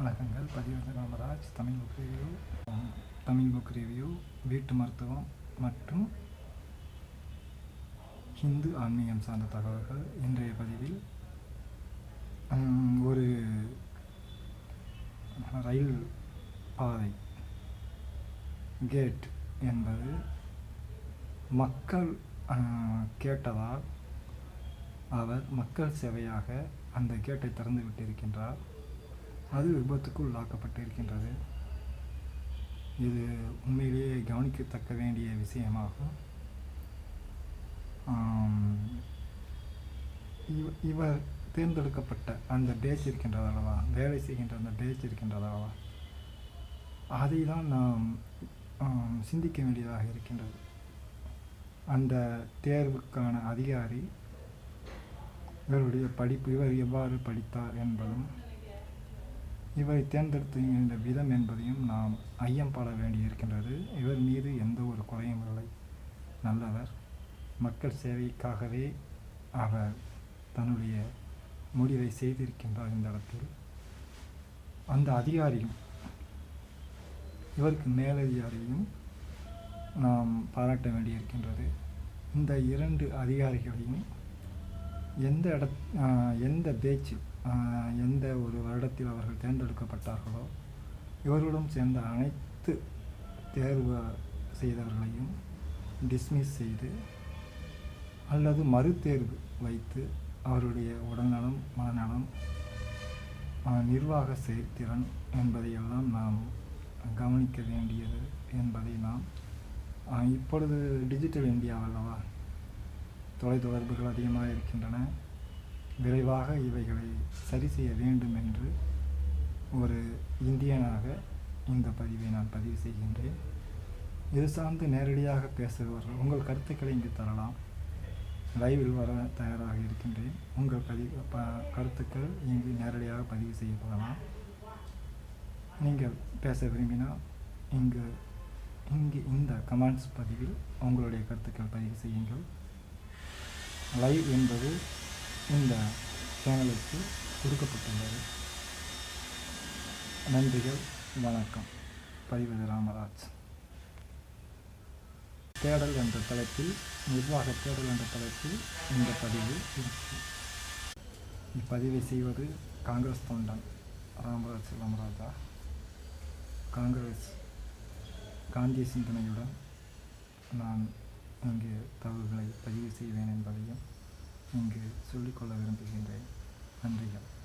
வணக்கங்கள். பதிவு Ramaraj Tamil book review Tamil book review வீட்டு மருத்துவம் மற்றும் ஹிந்து ஆன்மீகம் சார்ந்த தகவல்கள். இன்றைய பதிவில் ஒரு ரயில் பாதை கேட் என்பது மக்கள் கேட்டதால் அவர் மக்கள் சேவையாக அந்த கேட்டை திறந்து விட்டிருக்கின்றார் அது விபத்துக்கு உள்ளாக்கப்பட்டு இருக்கின்றது இது உண்மையிலேயே கவனிக்கத்தக்க வேண்டிய விஷயமாகும். இவ இவர் தேர்ந்தெடுக்கப்பட்ட அந்த டேஜ் இருக்கின்றது அல்லவா? வேலை செய்கின்ற அந்த டேஜ் இருக்கின்றது அல்லவா? அதை தான் நாம் சிந்திக்க வேண்டியதாக இருக்கின்றது. அந்த தேர்வுக்கான அதிகாரி இவருடைய படிப்பு இவர் எவ்வாறு படித்தார் என்பதும் இவரை தேர்ந்தெடுத்த விதம் என்பதையும் நாம் ஐயம் பாட வேண்டியிருக்கின்றது. இவர் மீது எந்த ஒரு குறையும் இல்லை. நல்லவர். மக்கள் சேவைக்காகவே அவர் தன்னுடைய முடிவை செய்திருக்கின்றார் இந்த இடத்தில். அந்த அதிகாரியும் இவருக்கு மேலதிகாரியும் நாம் பாராட்ட வேண்டியிருக்கின்றது. இந்த இரண்டு அதிகாரிகளையும் எந்த இட எந்த பேச்சில் எந்த ஒரு வருடத்தில் அவர்கள் தேர்ந்தெடுக்கப்பட்டார்களோ இவர்களுடன் சேர்ந்த அனைத்து தேர்வு செய்தவர்களையும் டிஸ்மிஸ் செய்து அல்லது மறுதேர்வு வைத்து அவருடைய உடல்நலம் மனநலம் நிர்வாக செயற்திறன் என்பதையெல்லாம் நாம் கவனிக்க வேண்டியது என்பதை நாம் இப்பொழுது டிஜிட்டல் இந்தியா அல்லவா தொலைத்தொடர்புகள் அதிகமாக இருக்கின்றன. விரைவாக இவைகளை சரி செய்ய வேண்டும் என்று ஒரு இந்தியனாக இந்த பதிவை நான் பதிவு செய்கின்றேன். இது சார்ந்து நேரடியாக பேசுபவர்கள் உங்கள் கருத்துக்களை இங்கு தரலாம். லைவில் வர தயாராக இருக்கின்றேன். உங்கள் பதிவு ப கருத்துக்கள் இங்கு நேரடியாக பதிவு செய்யப்படலாம். நீங்கள் பேச விரும்பினால் இங்கு இங்கு இந்த கமெண்ட்ஸ் பதிவில் உங்களுடைய கருத்துக்கள் பதிவு செய்யுங்கள். லைவ் என்பது இந்த சேனலுக்கு கொடுக்கப்பட்டுள்ளது. நன்றிகள் வணக்கம். பதிவது ராமராஜ். தேடல் என்ற தலைப்பில் நிர்வாக தேடல் என்ற தலைப்பில் இந்த பதிவு இருக்கும் இப்பதிவை செய்வது காங்கிரஸ் தொண்டன் ராமராஜ் ராமராஜா. காங்கிரஸ் காந்திய சிந்தனையுடன் நான் இங்கு தகவல்களை பதிவு செய்வேன் என்பதையும் இங்கு சொல்லிக்கொள்ள விரும்புகின்றேன். நன்றிகள்.